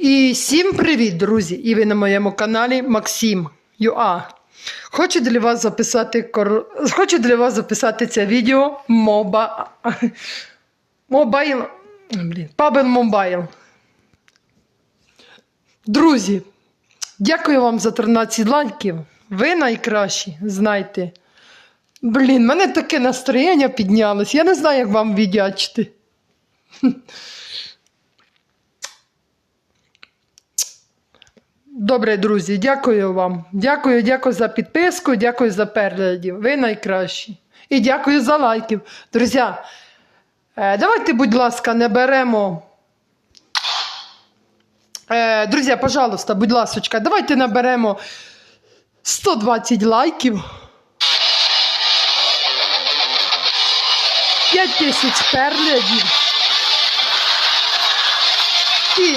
І всім привіт, друзі! І ви на моєму каналі Максим Юа. Хочу для вас записати кор... Хочу для вас записати це відео моба... Мобайл. Блін, Пабел Мобайл. Друзі, дякую вам за 13 лайків. Ви найкращі, знайте. Блін, мене таке настроєння піднялось. Я не знаю, як вам віддячити. Добре, друзі, дякую вам. Дякую, дякую за підписку, дякую за переглядів. Ви найкращі. І дякую за лайків. Друзі, е, давайте, будь ласка, не беремо. Е, друзі, пожалуйста, будь ласка, давайте наберемо 120 лайків. 5 тисяч переглядів. І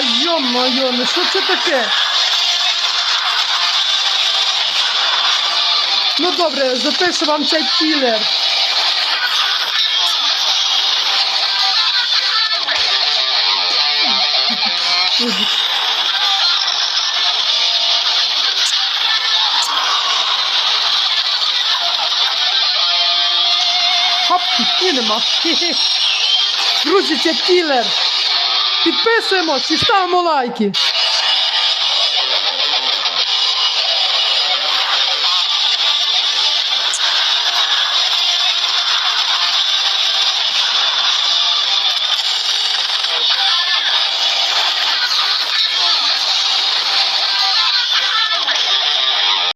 Та йо-моє, ну що це таке? Ну добре, запишу вам цей кілер. Хоп, і нема. Друзі, це кілер. Підписуємось і ставимо лайки.